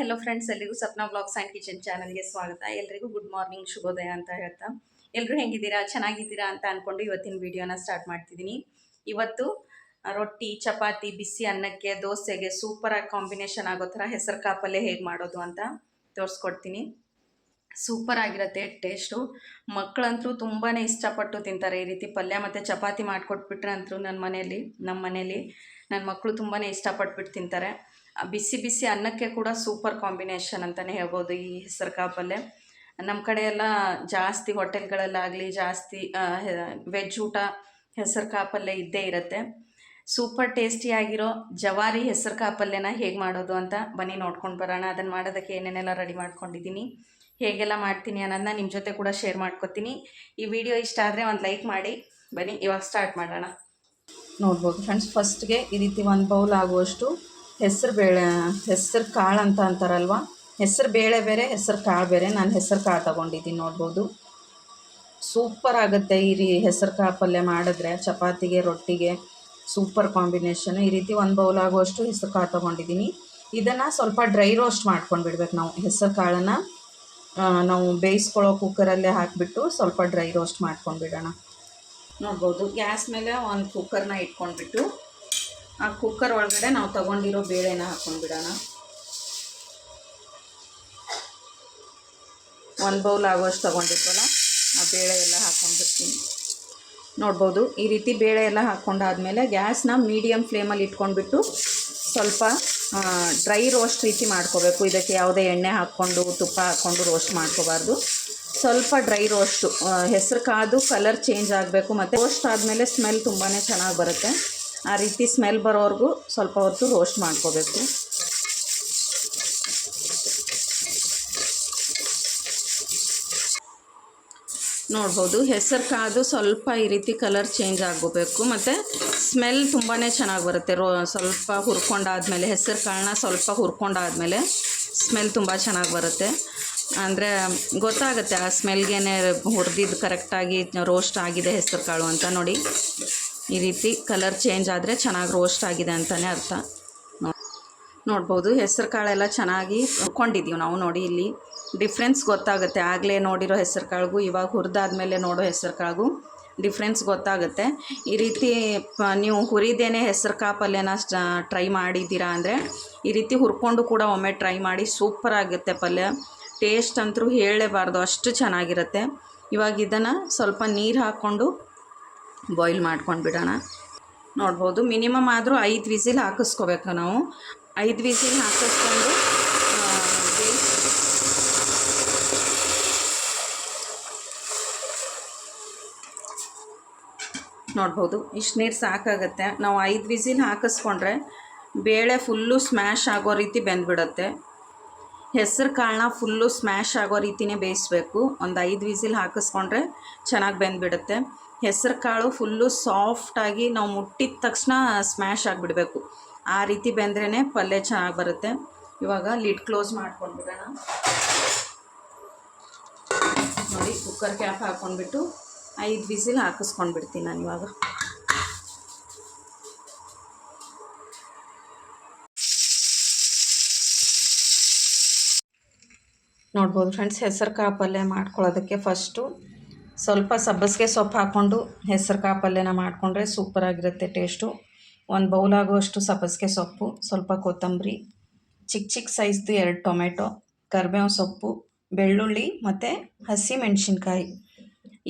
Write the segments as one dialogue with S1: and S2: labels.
S1: Hello friends ಎಲ್ಲರಿಗೂ Sapna blogs and kitchen ಚಾನಲ್ಗೆ ಸ್ವಾಗತ. ಎಲ್ರಿಗೂ ಗುಡ್ ಮಾರ್ನಿಂಗ್ ಶುಭೋದಯ ಅಂತ ಹೇಳ್ತಾ. ಎಲ್ಲರೂ ಹೆಂಗಿದ್ದೀರಾ? ಚೆನ್ನಾಗಿದ್ದೀರಾ ಅಂತ ಅಂದ್ಕೊಂಡು ಇವತ್ತಿನ ವಿಡಿಯೋನ ಸ್ಟಾರ್ಟ್ ಮಾಡ್ತಿದ್ದೀನಿ. ಇವತ್ತು ರೊಟ್ಟಿ, ಚಪಾತಿ, ಬಿಸಿ ಅನ್ನಕ್ಕೆ, ದೋಸೆಗೆ ಸೂಪರಾಗಿ ಕಾಂಬಿನೇಷನ್ ಆಗೋ ಥರ ಹೆಸರು ಕಾಪಲ್ಯ ಹೇಗೆ ಮಾಡೋದು ಅಂತ ತೋರಿಸ್ಕೊಡ್ತೀನಿ. ಸೂಪರ್ ಆಗಿರುತ್ತೆ ಟೇಸ್ಟು ಮಕ್ಕಳಂತೂ ತುಂಬಾ ಇಷ್ಟಪಟ್ಟು ತಿಂತಾರೆ ಈ ರೀತಿ ಪಲ್ಯ ಮತ್ತು ಚಪಾತಿ ಮಾಡಿಕೊಟ್ಬಿಟ್ರೆ ಅಂತೂ ನನ್ನ ಮನೆಯಲ್ಲಿ ನಮ್ಮ ಮನೆಯಲ್ಲಿ ನನ್ನ ಮಕ್ಕಳು ತುಂಬಾ ಇಷ್ಟಪಟ್ಬಿಟ್ಟು ತಿಂತಾರೆ. ಬಿಸಿ ಬಿಸಿ ಅನ್ನಕ್ಕೆ ಕೂಡ ಸೂಪರ್ ಕಾಂಬಿನೇಷನ್ ಅಂತಲೇ ಹೇಳ್ಬೋದು ಈ ಹೆಸರು ಕಾಳು ಪಲ್ಯ ನಮ್ಮ ಕಡೆ ಜಾಸ್ತಿ ಹೋಟೆಲ್ಗಳಲ್ಲಾಗಲಿ, ಜಾಸ್ತಿ ವೆಜ್ ಊಟ ಹೆಸರು ಕಾಳು ಪಲ್ಯ ಇದ್ದೇ ಇರುತ್ತೆ. ಸೂಪರ್ ಟೇಸ್ಟಿಯಾಗಿರೋ ಜವಾರಿ ಹೆಸರು ಕಾಳು ಪಲ್ಯನ ಹೇಗೆ ಮಾಡೋದು ಅಂತ ಬನ್ನಿ ನೋಡ್ಕೊಂಡು ಬರೋಣ. ಅದನ್ನು ಮಾಡೋದಕ್ಕೆ ಏನೇನೆಲ್ಲ ರೆಡಿ ಮಾಡ್ಕೊಂಡಿದ್ದೀನಿ. ಹೇಗೆಲ್ಲ ಮಾಡ್ತೀನಿ ಅನ್ನೋದನ್ನ ನಿಮ್ಮ ಜೊತೆ ಕೂಡ ಶೇರ್ ಮಾಡ್ಕೊತೀನಿ. ಈ ವಿಡಿಯೋ ಇಷ್ಟ ಆದರೆ ಒಂದು ಲೈಕ್ ಮಾಡಿ. ಬನ್ನಿ, ಇವಾಗ ಸ್ಟಾರ್ಟ್ ಮಾಡೋಣ. ನೋಡ್ಬೋದು ಫ್ರೆಂಡ್ಸ್, ಫಸ್ಟ್ಗೆ ಈ ರೀತಿ ಒಂದು ಬೌಲ್ ಆಗುವಷ್ಟು ಹೆಸರು ಬೇಳೆ, ಹೆಸರು ಕಾಳು ಅಂತ ಅಂತಾರಲ್ವ? ಹೆಸರು ಬೇಳೆ ಬೇರೆ, ಹೆಸರು ಕಾಳು ಬೇರೆ. ನಾನು ಹೆಸರು ಕಾಳು ತಗೊಂಡಿದ್ದೀನಿ ನೋಡ್ಬೋದು. ಸೂಪರ್ ಆಗುತ್ತೆ ಈ ರೀ ಹೆಸರು ಕಾಳು ಪಲ್ಯ ಮಾಡಿದ್ರೆ. ಚಪಾತಿಗೆ, ರೊಟ್ಟಿಗೆ ಸೂಪರ್ ಕಾಂಬಿನೇಷನ್. ಈ ರೀತಿ ಒಂದು ಬೌಲ್ ಆಗುವಷ್ಟು ಹೆಸರು ಕಾಳು ತೊಗೊಂಡಿದ್ದೀನಿ. ಇದನ್ನು ಸ್ವಲ್ಪ ಡ್ರೈ ರೋಸ್ಟ್ ಮಾಡ್ಕೊಂಡು ಬಿಡ್ಬೇಕು ನಾವು. ಹೆಸರು ಕಾಳನ್ನು ನಾವು ಬೇಯಿಸ್ಕೊಳ್ಳೋ ಕುಕ್ಕರಲ್ಲೇ ಹಾಕಿಬಿಟ್ಟು ಸ್ವಲ್ಪ ಡ್ರೈ ರೋಸ್ಟ್ ಮಾಡ್ಕೊಂಡು ಬಿಡೋಣ. ನೋಡ್ಬೋದು. ಗ್ಯಾಸ್ ಮೇಲೆ ಒಂದು ಕುಕ್ಕರ್ನ ಇಟ್ಕೊಂಡ್ಬಿಟ್ಟು ಆ ಕುಕ್ಕರ್ ಒಳಗಡೆ ನಾವು ತಗೊಂಡಿರೋ ಬೇಳೆನ ಹಾಕೊಂಡ್ಬಿಡೋಣ. ಒಂದು ಬೌಲ್ ಆಗುವಷ್ಟು ತಗೊಂಡಿರ್ತಲ್ಲ ಆ ಬೇಳೆ ಎಲ್ಲ ಹಾಕ್ಕೊಂಡ್ಬಿಡ್ತೀನಿ ನೋಡ್ಬೋದು, ಈ ರೀತಿ ಬೇಳೆ ಎಲ್ಲ ಹಾಕ್ಕೊಂಡಾದ್ಮೇಲೆ ಗ್ಯಾಸ್ನ ಮೀಡಿಯಮ್ ಫ್ಲೇಮಲ್ಲಿ ಇಟ್ಕೊಂಡ್ಬಿಟ್ಟು ಸ್ವಲ್ಪ ಡ್ರೈ ರೋಸ್ಟ್ ರೀತಿ ಮಾಡ್ಕೋಬೇಕು. ಇದಕ್ಕೆ ಯಾವುದೇ ಎಣ್ಣೆ ಹಾಕ್ಕೊಂಡು, ತುಪ್ಪ ಹಾಕ್ಕೊಂಡು ರೋಸ್ಟ್ ಮಾಡ್ಕೋಬಾರ್ದು. ಸ್ವಲ್ಪ ಡ್ರೈ ರೋಸ್ಟು ಹೆಸರು ಕಾದು ಕಲರ್ ಚೇಂಜ್ ಆಗಬೇಕು. ಮತ್ತು ರೋಸ್ಟ್ ಆದಮೇಲೆ ಸ್ಮೆಲ್ ತುಂಬಾ ಚೆನ್ನಾಗಿ ಬರುತ್ತೆ. ಆ ರೀತಿ ಸ್ಮೆಲ್ ಬರೋವರೆಗೂ ಸ್ವಲ್ಪ ಹೊತ್ತು ರೋಸ್ಟ್ ಮಾಡ್ಕೋಬೇಕು. ನೋಡ್ಬೋದು, ಹೆಸರು ಕಾದು ಸ್ವಲ್ಪ ಈ ರೀತಿ ಕಲರ್ ಚೇಂಜ್ ಆಗೋಬೇಕು. ಮತ್ತು ಸ್ಮೆಲ್ ತುಂಬಾ ಚೆನ್ನಾಗಿ ಬರುತ್ತೆ. ರೋ, ಸ್ವಲ್ಪ ಹುರ್ಕೊಂಡಾದಮೇಲೆ, ಹೆಸರು ಕಾಳನ್ನ ಸ್ವಲ್ಪ ಹುರ್ಕೊಂಡಾದಮೇಲೆ ಸ್ಮೆಲ್ ತುಂಬ ಚೆನ್ನಾಗಿ ಬರುತ್ತೆ. ಅಂದರೆ ಗೊತ್ತಾಗುತ್ತೆ ಆ ಸ್ಮೆಲ್ಗೆ ಹುರಿದಿದ್ದು ಕರೆಕ್ಟಾಗಿ ರೋಸ್ಟ್ ಆಗಿದೆ ಹೆಸರು ಕಾಳು ಅಂತ ನೋಡಿ. ಈ ರೀತಿ ಕಲರ್ ಚೇಂಜ್ ಆದರೆ ಚೆನ್ನಾಗಿ ರೋಸ್ಟ್ ಆಗಿದೆ ಅಂತಲೇ ಅರ್ಥ. ನೋಡ್ಬೋದು ಹೆಸರು ಕಾಳೆಲ್ಲ ಚೆನ್ನಾಗಿ ಹುಕ್ಕೊಂಡಿದ್ದೀವಿ ನಾವು ನೋಡಿ ಇಲ್ಲಿ. ಡಿಫ್ರೆನ್ಸ್ ಗೊತ್ತಾಗುತ್ತೆ. ಆಗಲೇ ನೋಡಿರೋ ಹೆಸರು ಕಾಳಿಗೂ ಇವಾಗ ಹುರಿದಾದ್ಮೇಲೆ ನೋಡೋ ಹೆಸರು ಕಾಳಿಗೂ ಡಿಫ್ರೆನ್ಸ್ ಗೊತ್ತಾಗುತ್ತೆ. ಈ ರೀತಿ ನೀವು ಹುರಿದೇನೆ ಹೆಸರು ಕಾ ಪಲ್ಯನ ಟ್ರೈ ಮಾಡಿದ್ದೀರಾ ಅಂದರೆ, ಈ ರೀತಿ ಹುರ್ಕೊಂಡು ಕೂಡ ಒಮ್ಮೆ ಟ್ರೈ ಮಾಡಿ ಸೂಪರ್ ಆಗುತ್ತೆ ಪಲ್ಯ. ಟೇಸ್ಟ್ ಅಂತೂ ಹೇಳಲೇಬಾರ್ದು ಅಷ್ಟು ಚೆನ್ನಾಗಿರುತ್ತೆ. ಇವಾಗ ಇದನ್ನು ಸ್ವಲ್ಪ ನೀರು ಹಾಕ್ಕೊಂಡು ಬಾಯ್ಲ್ ಮಾಡ್ಕೊಂಡು ಬಿಡೋಣ. ನೋಡ್ಬೋದು ಮಿನಿಮಮ್ ಆದರೂ ಐದು ವಿಸಿಲ್ ಹಾಕಿಸ್ಕೋಬೇಕು ನಾವು. ಐದು ವಿಸಿಲ್ ಹಾಕಿಸ್ಕೊಂಡು ನೋಡ್ಬೋದು, ಇಷ್ಟು ನೀರು ಸಾಕಾಗುತ್ತೆ. ನಾವು ಐದು ವಿಸಿಲ್ ಹಾಕಿಸ್ಕೊಂಡ್ರೆ ಬೇಳೆ ಫುಲ್ಲು ಸ್ಮ್ಯಾಶ್ ಆಗೋ ರೀತಿ ಬೆಂದ್ಬಿಡುತ್ತೆ. ಹೆಸರು ಕಾಳನ್ನ ಫುಲ್ಲು ಸ್ಮ್ಯಾಶ್ ಆಗೋ ರೀತಿಯೇ ಬೇಯಿಸ್ಬೇಕು. ಒಂದು ಐದು ವಿಸಿಲ್ ಹಾಕಿಸ್ಕೊಂಡ್ರೆ ಚೆನ್ನಾಗಿ ಬೆಂದ್ಬಿಡುತ್ತೆ. ಹೆಸರು ಕಾಳು ಫುಲ್ಲು ಸಾಫ್ಟಾಗಿ ನಾವು ಮುಟ್ಟಿದ ತಕ್ಷಣ ಸ್ಮ್ಯಾಶ್ ಆಗಿಬಿಡಬೇಕು. ಆ ರೀತಿ ಬೆಂದ್ರೇ ಪಲ್ಯ ಚೆನ್ನಾಗಿ ಬರುತ್ತೆ. ಇವಾಗ ಲಿಡ್ ಕ್ಲೋಸ್ ಮಾಡ್ಕೊಂಡ್ಬಿಡೋಣ. ನೋಡಿ ಕುಕ್ಕರ್ ಕ್ಯಾಪ್ ಹಾಕ್ಕೊಂಡ್ಬಿಟ್ಟು ಐದು ವಿಸಿಲ್ ಹಾಕಿಸ್ಕೊಂಡ್ಬಿಡ್ತೀನಿ ನಾನು ಇವಾಗ. ನೋಡ್ಬೋದು ಫ್ರೆಂಡ್ಸ್ ಹೆಸರು ಕಾಳು ಪಲ್ಯ ಮಾಡ್ಕೊಳ್ಳೋದಕ್ಕೆ ಫಸ್ಟು ಸ್ವಲ್ಪ ಸಬ್ಬಸಿಗೆ ಸೊಪ್ಪು ಹಾಕ್ಕೊಂಡು ಹೆಸರು ಕಾಳು ಪಲ್ಯನ ಮಾಡಿಕೊಂಡ್ರೆ ಸೂಪರಾಗಿರುತ್ತೆ ಟೇಸ್ಟು ಒಂದು ಬೌಲ್ ಆಗುವಷ್ಟು ಸಬ್ಬಸಿಗೆ ಸೊಪ್ಪು, ಸ್ವಲ್ಪ ಕೊತ್ತಂಬರಿ ಚಿಕ್ಕ ಚಿಕ್ಕ ಸೈಜ್ದು ಎರಡು ಟೊಮೆಟೊ ಕರಿಬೇವು ಸೊಪ್ಪು, ಬೆಳ್ಳುಳ್ಳಿ ಮತ್ತು ಹಸಿ ಮೆಣಸಿನ್ಕಾಯಿ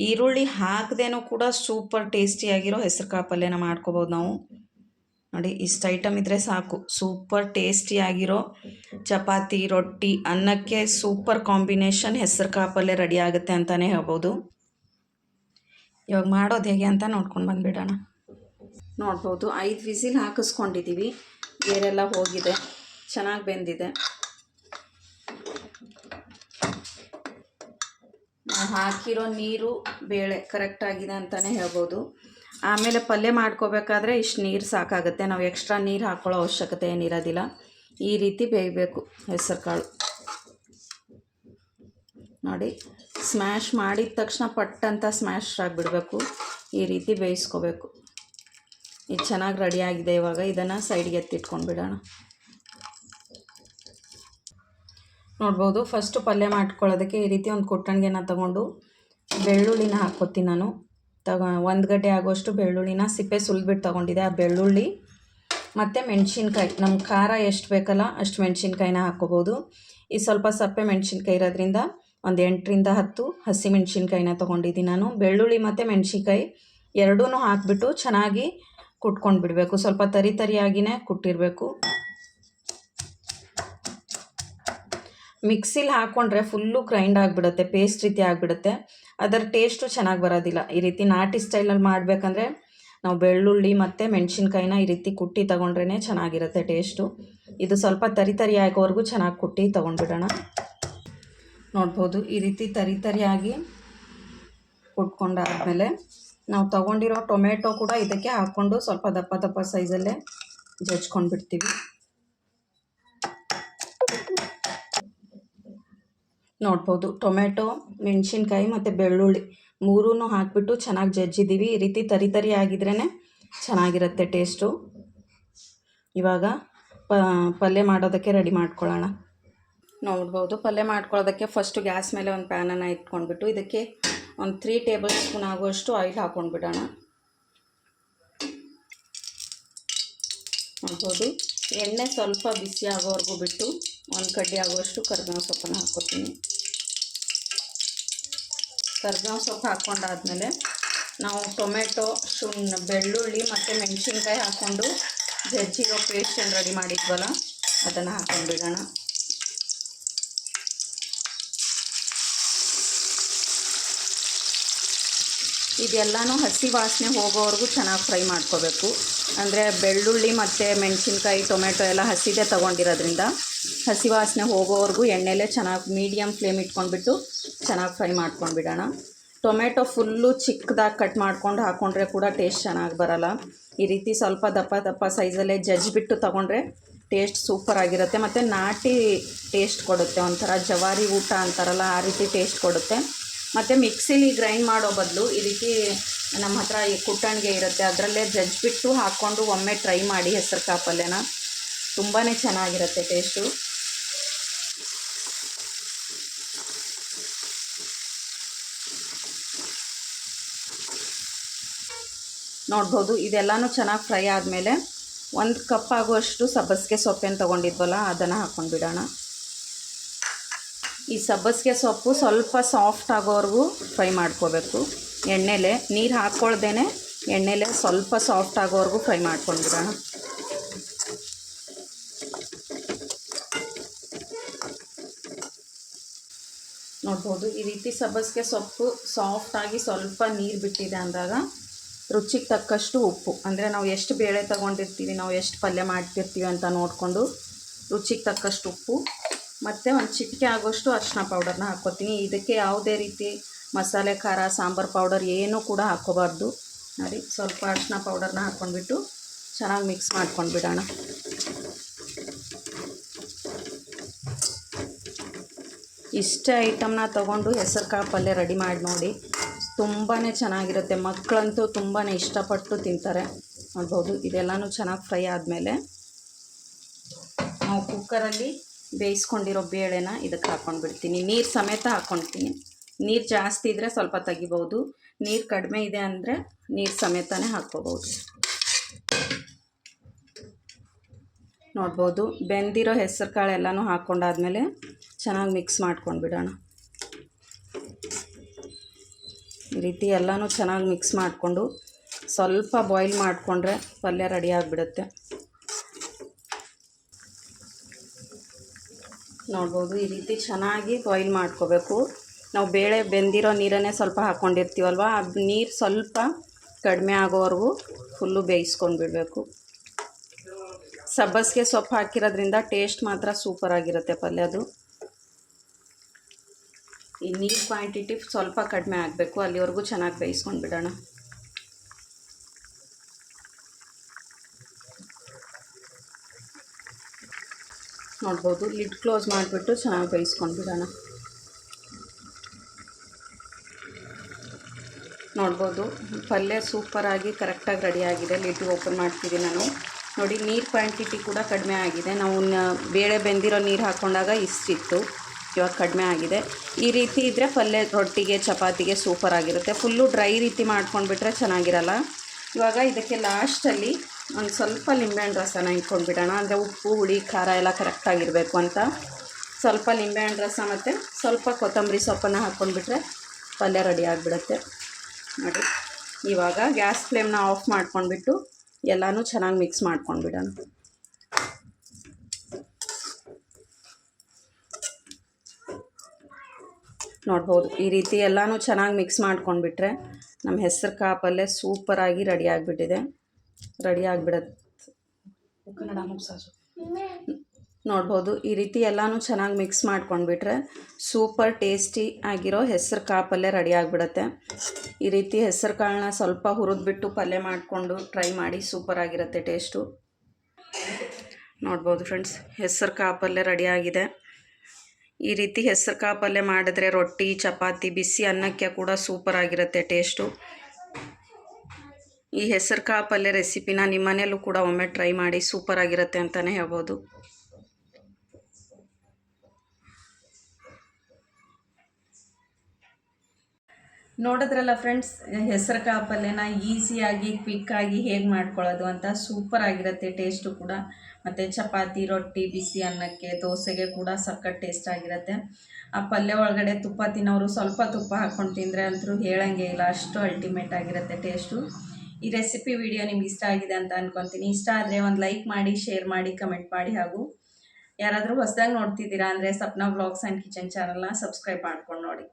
S1: ಈರುಳ್ಳಿ ಹಾಕದೇನೂ ಕೂಡ ಸೂಪರ್ ಟೇಸ್ಟಿಯಾಗಿರೋ ಹೆಸರು ಕಾಳು ಪಲ್ಯನ ಮಾಡ್ಕೋಬೋದು ನಾವು. ನೋಡಿ, ಇಷ್ಟು ಐಟಮ್ ಇದ್ದರೆ ಸಾಕು. ಸೂಪರ್ ಟೇಸ್ಟಿಯಾಗಿರೋ ಚಪಾತಿ, ರೊಟ್ಟಿ ಅನ್ನಕ್ಕೆ ಸೂಪರ್ ಕಾಂಬಿನೇಷನ್ ಹೆಸರು ಕಾಳು ಪಲ್ಯ ರೆಡಿ ಆಗುತ್ತೆ ಅಂತಲೇ ಹೇಳ್ಬೋದು. ಇವಾಗ ಮಾಡೋದು ಹೇಗೆ ಅಂತ ನೋಡ್ಕೊಂಡು ಬಂದುಬಿಡೋಣ. ನೋಡ್ಬೋದು, ಐದು ವಿಸಿಲ್ ಹಾಕಿಸ್ಕೊಂಡಿದ್ದೀವಿ ಏರೆಲ್ಲ ಹೋಗಿದೆ, ಚೆನ್ನಾಗಿ ಬೆಂದಿದೆ. ನಾವು ಹಾಕಿರೋ ನೀರು ಬೇಳೆ ಕರೆಕ್ಟಾಗಿದೆ ಅಂತಲೇ ಹೇಳ್ಬೋದು. ಆಮೇಲೆ ಪಲ್ಯ ಮಾಡ್ಕೋಬೇಕಾದ್ರೆ ಇಷ್ಟು ನೀರು ಸಾಕಾಗುತ್ತೆ. ನಾವು ಎಕ್ಸ್ಟ್ರಾ ನೀರು ಹಾಕ್ಕೊಳ್ಳೋ ಅವಶ್ಯಕತೆ ಏನಿರೋದಿಲ್ಲ. ಈ ರೀತಿ ಬೇಯಬೇಕು ಹೆಸರು ಕಾಳು ನೋಡಿ. ಸ್ಮ್ಯಾಶ್ ಮಾಡಿದ ತಕ್ಷಣ ಪಟ್ ಅಂತ ಸ್ಮ್ಯಾಶ್ ಆಗಿಬಿಡಬೇಕು. ಈ ರೀತಿ ಬೇಯಿಸ್ಕೋಬೇಕು. ಇದು ಚೆನ್ನಾಗಿ ರೆಡಿಯಾಗಿದೆ ಇವಾಗ. ಇದನ್ನು ಸೈಡ್ಗೆ ಎತ್ತಿಟ್ಕೊಂಡು ಬಿಡೋಣ. ನೋಡ್ಬೋದು ಫಸ್ಟು ಪಲ್ಯ ಮಾಡ್ಕೊಳ್ಳೋದಕ್ಕೆ ಈ ರೀತಿ ಒಂದು ಕುಟ್ಟಣಿಗೆನ ತಗೊಂಡು ಬೆಳ್ಳುಳ್ಳಿನ ಹಾಕ್ಕೊತೀನಿ ನಾನು. ತಗೊ, ಒಂದು ಗಂಟೆ ಆಗೋಷ್ಟು ಬೆಳ್ಳುಳ್ಳಿನ ಸಿಪ್ಪೆ ಸುಲಿದ್ಬಿಟ್ಟು ತೊಗೊಂಡಿದ್ದೆ. ಆ ಬೆಳ್ಳುಳ್ಳಿ ಮತ್ತು ಮೆಣಸಿನ್ಕಾಯಿ. ನಮ್ಮ ಖಾರ ಎಷ್ಟು ಬೇಕಲ್ಲ ಅಷ್ಟು ಮೆಣಸಿನ್ಕಾಯಿನ ಹಾಕ್ಕೋಬೋದು. ಈ ಸ್ವಲ್ಪ ಸಪ್ಪೆ ಮೆಣಸಿನ್ಕಾಯಿ ಇರೋದ್ರಿಂದ ಒಂದು ಎಂಟರಿಂದ ಹತ್ತು ಹಸಿ ಮೆಣಸಿನ್ಕಾಯಿನ ತೊಗೊಂಡಿದ್ದೀನಿ ನಾನು. ಬೆಳ್ಳುಳ್ಳಿ ಮತ್ತು ಮೆಣಸಿನ್ಕಾಯಿ ಎರಡೂ ಹಾಕಿಬಿಟ್ಟು ಚೆನ್ನಾಗಿ ಕುಟ್ಕೊಂಡು ಬಿಡಬೇಕು ಸ್ವಲ್ಪ ತರಿ ತರಿಯಾಗಿಯೇ ಕುಟ್ಟಿರಬೇಕು. ಮಿಕ್ಸಿಲಿ ಹಾಕ್ಕೊಂಡ್ರೆ ಫುಲ್ಲು ಗ್ರೈಂಡ್ ಆಗಿಬಿಡುತ್ತೆ, ಪೇಸ್ಟ್ ರೀತಿ ಆಗಿಬಿಡುತ್ತೆ. ಅದರ ಟೇಸ್ಟು ಚೆನ್ನಾಗಿ ಬರೋದಿಲ್ಲ. ಈ ರೀತಿ ನಾಟಿ ಸ್ಟೈಲಲ್ಲಿ ಮಾಡಬೇಕಂದ್ರೆ ನಾವು ಬೆಳ್ಳುಳ್ಳಿ ಮತ್ತು ಮೆಣಸಿನ್ಕಾಯಿನ ಈ ರೀತಿ ಕುಟ್ಟಿ ತೊಗೊಂಡ್ರೇ ಚೆನ್ನಾಗಿರುತ್ತೆ ಟೇಸ್ಟು. ಇದು ಸ್ವಲ್ಪ ತರಿ ತರಿ ಆಗೋವರೆಗೂ ಚೆನ್ನಾಗಿ ಕುಟ್ಟಿ ತೊಗೊಂಡ್ಬಿಡೋಣ. ನೋಡ್ಬೋದು. ಈ ರೀತಿ ತರಿ ತರಿಯಾಗಿ ಕುಟ್ಕೊಂಡಾದಮೇಲೆ ನಾವು ತೊಗೊಂಡಿರೋ ಟೊಮೆಟೊ ಕೂಡ ಇದಕ್ಕೆ ಹಾಕ್ಕೊಂಡು ಸ್ವಲ್ಪ ದಪ್ಪ ದಪ್ಪ ಸೈಜಲ್ಲೇ ಜಜ್ಕೊಂಡ್ಬಿಡ್ತೀವಿ. ನೋಡ್ಬೋದು. ಟೊಮೆಟೊ, ಮೆಣಸಿನ್ಕಾಯಿ ಮತ್ತು ಬೆಳ್ಳುಳ್ಳಿ ಮೂರೂ ಹಾಕಿಬಿಟ್ಟು ಚೆನ್ನಾಗಿ ಜಜ್ಜಿದ್ದೀವಿ ಈ ರೀತಿ ತರಿ ತರಿ ಆಗಿದ್ರೇ ಚೆನ್ನಾಗಿರುತ್ತೆ ಟೇಸ್ಟು. ಇವಾಗ ಪಲ್ಯ ಮಾಡೋದಕ್ಕೆ ರೆಡಿ ಮಾಡ್ಕೊಳ್ಳೋಣ. ನೋಡ್ಬೋದು. ಪಲ್ಯ ಮಾಡ್ಕೊಳ್ಳೋದಕ್ಕೆ ಫಸ್ಟು ಗ್ಯಾಸ್ ಮೇಲೆ ಒಂದು ಪ್ಯಾನನ್ನು ಇಟ್ಕೊಂಡ್ಬಿಟ್ಟು ಇದಕ್ಕೆ ಒಂದು ತ್ರೀ ಟೇಬಲ್ ಸ್ಪೂನ್ ಆಗುವಷ್ಟು ಆಯಿಲ್ ಹಾಕ್ಕೊಂಡ್ಬಿಡೋಣ ನೋಡ್ಬೋದು. ಎಣ್ಣೆ ಸ್ವಲ್ಪ ಬಿಸಿ ಆಗೋವರೆಗೂ ಬಿಟ್ಟು ಒಂದು ಕಡ್ಡಿ ಆಗುವಷ್ಟು ಕರ್ಬೇವು ಸೊಪ್ಪನ್ನು ಹಾಕ್ಕೊತೀನಿ ಕರ್ಬೇವು ಸೊಪ್ಪು ಹಾಕ್ಕೊಂಡಾದಮೇಲೆ ನಾವು ಟೊಮೆಟೊ, ಶುನ್, ಬೆಳ್ಳುಳ್ಳಿ ಮತ್ತು ಮೆಣಸಿನ್ಕಾಯಿ ಹಾಕ್ಕೊಂಡು ಜಜ್ಜಿರೋ ಪೇಸ್ಟನ್ನು ರೆಡಿ ಮಾಡಿದ್ವಲ್ಲ, ಅದನ್ನು ಹಾಕ್ಕೊಂಡ್ಬಿಡೋಣ ಇದೆಲ್ಲನೂ ಹಸಿ ವಾಸನೆ ಹೋಗೋವರೆಗೂ ಚೆನ್ನಾಗಿ ಫ್ರೈ ಮಾಡ್ಕೋಬೇಕು. ಅಂದರೆ ಬೆಳ್ಳುಳ್ಳಿ ಮತ್ತು ಮೆಣಸಿನ್ಕಾಯಿ ಟೊಮೆಟೊ ಎಲ್ಲ ಹಸಿದೇ ತೊಗೊಂಡಿರೋದ್ರಿಂದ ಹಸಿ ವಾಸನೆ ಹೋಗೋವರೆಗೂ ಎಣ್ಣೆಲೇ ಚೆನ್ನಾಗಿ ಮೀಡಿಯಮ್ ಫ್ಲೇಮ್ ಇಟ್ಕೊಂಡ್ಬಿಟ್ಟು ಚೆನ್ನಾಗಿ ಫ್ರೈ ಮಾಡ್ಕೊಂಡ್ಬಿಡೋಣ. ಟೊಮೆಟೊ ಫುಲ್ಲು ಚಿಕ್ಕದಾಗಿ ಕಟ್ ಮಾಡ್ಕೊಂಡು ಹಾಕ್ಕೊಂಡ್ರೆ ಕೂಡ ಟೇಸ್ಟ್ ಚೆನ್ನಾಗಿ ಬರೋಲ್ಲ. ಈ ರೀತಿ ಸ್ವಲ್ಪ ದಪ್ಪ ದಪ್ಪ ಸೈಜಲ್ಲೇ ಜಜ್ಜಿಬಿಟ್ಟು ತೊಗೊಂಡ್ರೆ ಟೇಸ್ಟ್ ಸೂಪರ್ ಆಗಿರುತ್ತೆ. ಮತ್ತು ನಾಟಿ ಟೇಸ್ಟ್ ಕೊಡುತ್ತೆ ಒಂಥರ ಜವಾರಿ ಊಟ ಅಂತಾರಲ್ಲ, ಆ ರೀತಿ ಟೇಸ್ಟ್ ಕೊಡುತ್ತೆ. ಮತ್ತು ಮಿಕ್ಸಿಲಿ ಗ್ರೈಂಡ್ ಮಾಡೋ ಬದಲು ಈ ರೀತಿ ನಮ್ಮ ಹತ್ರ ಈ ಕುಟ್ಟಣಿಗೆ ಇರುತ್ತೆ. ಅದರಲ್ಲೇ ಜಜ್ಜಿಬಿಟ್ಟು ಹಾಕ್ಕೊಂಡು ಒಮ್ಮೆ ಟ್ರೈ ಮಾಡಿ ಹೆಸರು ಕಾಪಲ್ಯನ. ಪಲ್ಯನ ತುಂಬಾ ಚೆನ್ನಾಗಿರುತ್ತೆ ಟೇಸ್ಟು ನೋಡ್ಬೋದು, ಇದೆಲ್ಲನೂ ಚೆನ್ನಾಗಿ ಫ್ರೈ ಆದಮೇಲೆ ಒಂದು ಕಪ್ ಆಗುವಷ್ಟು ಸಬ್ಬಸಿಗೆ ಸೊಪ್ಪೇನು ತೊಗೊಂಡಿದ್ವಲ್ಲ, ಅದನ್ನು ಹಾಕ್ಕೊಂಡ್ಬಿಡೋಣ ಈ ಸಬ್ಬಸಿಗೆ ಸೊಪ್ಪು ಸ್ವಲ್ಪ ಸಾಫ್ಟ್ ಆಗೋವರೆಗೂ ಫ್ರೈ ಮಾಡ್ಕೋಬೇಕು. ಎಣ್ಣೆಲೆ, ನೀರು ಹಾಕ್ಕೊಳ್ದೇ ಎಣ್ಣೆಲೆ ಸ್ವಲ್ಪ ಸಾಫ್ಟ್ ಆಗೋವರೆಗೂ ಫ್ರೈ ಮಾಡ್ಕೊಂಡಿರೋಣ ನೋಡ್ಬೋದು, ಈ ರೀತಿ ಸಬ್ಬಸಿಗೆ ಸೊಪ್ಪು ಸಾಫ್ಟಾಗಿ ಸ್ವಲ್ಪ ನೀರು ಬಿಟ್ಟಿದೆ ಅಂದಾಗ ರುಚಿಗೆ ತಕ್ಕಷ್ಟು ಉಪ್ಪು. ಅಂದರೆ ನಾವು ಎಷ್ಟು ಬೇಳೆ ತಗೊಂಡಿರ್ತೀವಿ, ನಾವು ಎಷ್ಟು ಪಲ್ಯ ಮಾಡ್ತಿರ್ತೀವಿ ಅಂತ ನೋಡಿಕೊಂಡು ರುಚಿಗೆ ತಕ್ಕಷ್ಟು ಉಪ್ಪು. ಮತ್ತು ಒಂದು ಚಿಟಿಕೆ ಆಗೋಷ್ಟು ಅರಿಶಿನ ಪೌಡರ್ನ ಹಾಕ್ಕೋತೀನಿ. ಇದಕ್ಕೆ ಯಾವುದೇ ರೀತಿ ಮಸಾಲೆ, ಖಾರ, ಸಾಂಬಾರು ಪೌಡರ್ ಏನೂ ಕೂಡ ಹಾಕ್ಕೋಬಾರ್ದು. ನೋಡಿ, ಸ್ವಲ್ಪ ಅರಿಶಿನ ಪೌಡರ್ನ ಹಾಕ್ಕೊಂಡ್ಬಿಟ್ಟು ಚೆನ್ನಾಗಿ ಮಿಕ್ಸ್ ಮಾಡ್ಕೊಂಡು ಬಿಡೋಣ ಇಷ್ಟೇ ಐಟಮ್ನ ತೊಗೊಂಡು ಹೆಸರು ಕಾಳು ಪಲ್ಯ ರೆಡಿ ಮಾಡಿ ನೋಡಿ. ತುಂಬಾ ಚೆನ್ನಾಗಿರುತ್ತೆ. ಮಕ್ಕಳಂತೂ ತುಂಬಾ ಇಷ್ಟಪಟ್ಟು ತಿಂತಾರೆ. ನೋಡ್ಬೋದು, ಇದೆಲ್ಲನೂ ಚೆನ್ನಾಗಿ ಫ್ರೈ ಆದಮೇಲೆ ನಾವು ಕುಕ್ಕರಲ್ಲಿ ಬೇಯಿಸ್ಕೊಂಡಿರೋ ಬೇಳೆನ ಇದಕ್ಕೆ ಹಾಕ್ಕೊಂಡು ಬಿಡ್ತೀನಿ ನೀರು ಸಮೇತ ಹಾಕ್ಕೊಳ್ತೀನಿ ನೀರು ಜಾಸ್ತಿ ಇದ್ದರೆ ಸ್ವಲ್ಪ ತೆಗಿಬೋದು ನೀರು ಕಡಿಮೆ ಇದೆ ಅಂದರೆ ನೀರು ಸಮೇತನೇ ಹಾಕ್ಕೋಬೋದು ನೋಡ್ಬೋದು. ಬೆಂದಿರೋ ಹೆಸರು ಕಾಳು ಎಲ್ಲನೂ ಹಾಕ್ಕೊಂಡಾದ್ಮೇಲೆ ಚೆನ್ನಾಗಿ ಮಿಕ್ಸ್ ಮಾಡ್ಕೊಂಡು ಬಿಡೋಣ ಈ ರೀತಿ ಎಲ್ಲನೂ ಚೆನ್ನಾಗಿ ಮಿಕ್ಸ್ ಮಾಡಿಕೊಂಡು ಸ್ವಲ್ಪ ಬಾಯ್ಲ್ ಮಾಡಿಕೊಂಡ್ರೆ ಪಲ್ಯ ರೆಡಿ ಆಗಿಬಿಡುತ್ತೆ. ನೋಡ್ಬೋದು. ಈ ರೀತಿ ಚೆನ್ನಾಗಿ ಬಾಯ್ಲ್ ಮಾಡ್ಕೋಬೇಕು. ನಾವು ಬೇಳೆ ಬೆಂದಿರೋ ನೀರನ್ನೇ ಸ್ವಲ್ಪ ಹಾಕ್ಕೊಂಡಿರ್ತೀವಲ್ವ ಆ ನೀರು ಸ್ವಲ್ಪ ಕಡಿಮೆ ಆಗೋವರೆಗೂ ಫುಲ್ಲು ಬೇಯಿಸ್ಕೊಂಡು ಬಿಡಬೇಕು. ಸಬ್ಬಸಿಗೆ ಸೊಪ್ಪು ಹಾಕಿರೋದ್ರಿಂದ ಟೇಸ್ಟ್ ಮಾತ್ರ ಸೂಪರಾಗಿರುತ್ತೆ ಪಲ್ಯ ಅದು. ಈ ನೀರು ಕ್ವಾಂಟಿಟಿ ಸ್ವಲ್ಪ ಕಡಿಮೆ ಆಗಬೇಕು. ಅಲ್ಲಿವರೆಗೂ ಚೆನ್ನಾಗಿ ಬೇಯಿಸ್ಕೊಂಡು ಬಿಡೋಣ. ನೋಡ್ಬೋದು ಲಿಡ್ ಕ್ಲೋಸ್ ಮಾಡಿಬಿಟ್ಟು ಚೆನ್ನಾಗಿ ಬೇಯಿಸ್ಕೊಂಡು ಬಿಡೋಣ. ನೋಡ್ಬೋದು. ಪಲ್ಯ ಸೂಪರಾಗಿ ಕರೆಕ್ಟಾಗಿ ರೆಡಿಯಾಗಿದೆ ಲಿಡ್ ಓಪನ್ ಮಾಡ್ತೀವಿ ನಾನು. ನೋಡಿ, ನೀರು ಕ್ವಾಂಟಿಟಿ ಕೂಡ ಕಡಿಮೆ ಆಗಿದೆ. ನಾವು ಬೇಳೆ ಬೆಂದಿರೋ ನೀರು ಹಾಕ್ಕೊಂಡಾಗ ಇಷ್ಟಿತ್ತು. ಇವಾಗ ಕಡಿಮೆ ಆಗಿದೆ. ಈ ರೀತಿ ಇದ್ದರೆ ಪಲ್ಯ ರೊಟ್ಟಿಗೆ, ಚಪಾತಿಗೆ ಸೂಪರ್ ಆಗಿರುತ್ತೆ. ಫುಲ್ಲು ಡ್ರೈ ರೀತಿ ಮಾಡ್ಕೊಂಡ್ಬಿಟ್ರೆ ಚೆನ್ನಾಗಿರಲ್ಲ. ಇವಾಗ ಇದಕ್ಕೆ ಲಾಸ್ಟಲ್ಲಿ ಒಂದು ಸ್ವಲ್ಪ ನಿಂಬೆಹಣ್ಣು ರಸನ ಇಟ್ಕೊಂಡ್ಬಿಡೋಣ. ಅಂದರೆ ಉಪ್ಪು, ಹುಳಿ, ಖಾರ ಎಲ್ಲ ಕರೆಕ್ಟಾಗಿರಬೇಕು ಅಂತ. ಸ್ವಲ್ಪ ನಿಂಬೆಹಣ್ಣು ರಸ ಮತ್ತು ಸ್ವಲ್ಪ ಕೊತ್ತಂಬರಿ ಸೊಪ್ಪನ್ನು ಹಾಕ್ಕೊಂಡ್ಬಿಟ್ರೆ ಪಲ್ಯ ರೆಡಿ ಆಗಿಬಿಡುತ್ತೆ. ನೋಡಿ ಇವಾಗ ಗ್ಯಾಸ್ ಫ್ಲೇಮ್ನ ಆಫ್ ಮಾಡ್ಕೊಂಡ್ಬಿಟ್ಟು ಎಲ್ಲನೂ ಚೆನ್ನಾಗಿ ಮಿಕ್ಸ್ ಮಾಡ್ಕೊಂಡ್ಬಿಡೋಣ. ನೋಡ್ಬೋದು. ಈ ರೀತಿ ಎಲ್ಲನೂ ಚೆನ್ನಾಗಿ ಮಿಕ್ಸ್ ಮಾಡ್ಕೊಂಡ್ಬಿಟ್ರೆ ನಮ್ಮ ಹೆಸರು ಕಾಪಲ್ಲೇ ಸೂಪರಾಗಿ ರೆಡಿ ಆಗಿಬಿಟ್ಟಿದೆ. ರೆಡಿ ಆಗಿಬಿಡತ್ತೆ. ನೋಡ್ಬೋದು, ಈ ರೀತಿ ಎಲ್ಲನೂ ಚೆನ್ನಾಗಿ ಮಿಕ್ಸ್ ಮಾಡ್ಕೊಂಡ್ಬಿಟ್ರೆ ಸೂಪರ್ ಟೇಸ್ಟಿ ಆಗಿರೋ ಹೆಸರು ಕಾಳು ಪಲ್ಯ ರೆಡಿ ಆಗಿಬಿಡತ್ತೆ. ಈ ರೀತಿ ಹೆಸರು ಕಾಳನ್ನ ಸ್ವಲ್ಪ ಹುರಿದ್ಬಿಟ್ಟು ಪಲ್ಯ ಮಾಡಿಕೊಂಡು ಟ್ರೈ ಮಾಡಿ ಸೂಪರ್ ಆಗಿರುತ್ತೆ ಟೇಸ್ಟು ನೋಡ್ಬೋದು ಫ್ರೆಂಡ್ಸ್ ಹೆಸರು ಕಾಳು ಪಲ್ಯ ಆಗಿದೆ. ಈ ರೀತಿ ಹೆಸರು ಕಾಳು ಪಲ್ಯ ಮಾಡಿದ್ರೆ ರೊಟ್ಟಿ, ಚಪಾತಿ, ಬಿಸಿ ಅನ್ನಕ್ಕೆ ಕೂಡ ಸೂಪರ್ ಆಗಿರುತ್ತೆ ಟೇಸ್ಟು ಈ ಹೆಸರು ಕಾಳು ಪಲ್ಯ ರೆಸಿಪಿನ ನಿಮ್ಮ ಮನೆಯಲ್ಲೂ ಕೂಡ ಒಮ್ಮೆ ಟ್ರೈ ಮಾಡಿ ಸೂಪರ್ ಆಗಿರುತ್ತೆ ಅಂತಲೇ ಹೇಳ್ಬೋದು. ನೋಡಿದ್ರಲ್ಲ ಫ್ರೆಂಡ್ಸ್ ಹೆಸರು ಕಾಳು ಪಲ್ಯನ ಈಸಿಯಾಗಿ, ಕ್ವಿಕ್ಕಾಗಿ ಹೇಗೆ ಮಾಡ್ಕೊಳ್ಳೋದು ಅಂತ ಸೂಪರ್ ಆಗಿರುತ್ತೆ ಟೇಸ್ಟು ಕೂಡ. ಮತ್ತು ಚಪಾತಿ, ರೊಟ್ಟಿ, ಬಿಸಿ ಅನ್ನಕ್ಕೆ, ದೋಸೆಗೆ ಕೂಡ ಸಖತ್ ಟೇಸ್ಟ್ ಆಗಿರುತ್ತೆ. ಆ ಪಲ್ಯ ಒಳಗಡೆ ತುಪ್ಪ ತಿನ್ನೋರು ಸ್ವಲ್ಪ ತುಪ್ಪ ಹಾಕ್ಕೊಂಡು ತಿಂದರೆ ಅಂತೂ ಹೇಳಂಗೆ ಇಲ್ಲ, ಅಷ್ಟು ಅಲ್ಟಿಮೇಟ್ ಆಗಿರುತ್ತೆ ಟೇಸ್ಟು ಈ ರೆಸಿಪಿ ವಿಡಿಯೋ ನಿಮ್ಗೆ ಇಷ್ಟ ಆಗಿದೆ ಅಂತ ಅನ್ಕೊತೀನಿ. ಇಷ್ಟ ಆದರೆ ಒಂದು ಲೈಕ್ ಮಾಡಿ ಶೇರ್ ಮಾಡಿ ಕಮೆಂಟ್ ಮಾಡಿ ಹಾಗೂ ಯಾರಾದರೂ ಹೊಸದಾಗಿ ನೋಡ್ತಿದ್ದೀರಾ ಅಂದರೆ ಸಪ್ನಾ ಬ್ಲಾಗ್ಸ್ ಆ್ಯಂಡ್ ಕಿಚನ್ ಚಾನಲ್ನ ಸಬ್ಸ್ಕ್ರೈಬ್ ಮಾಡ್ಕೊಂಡು ನೋಡಿ.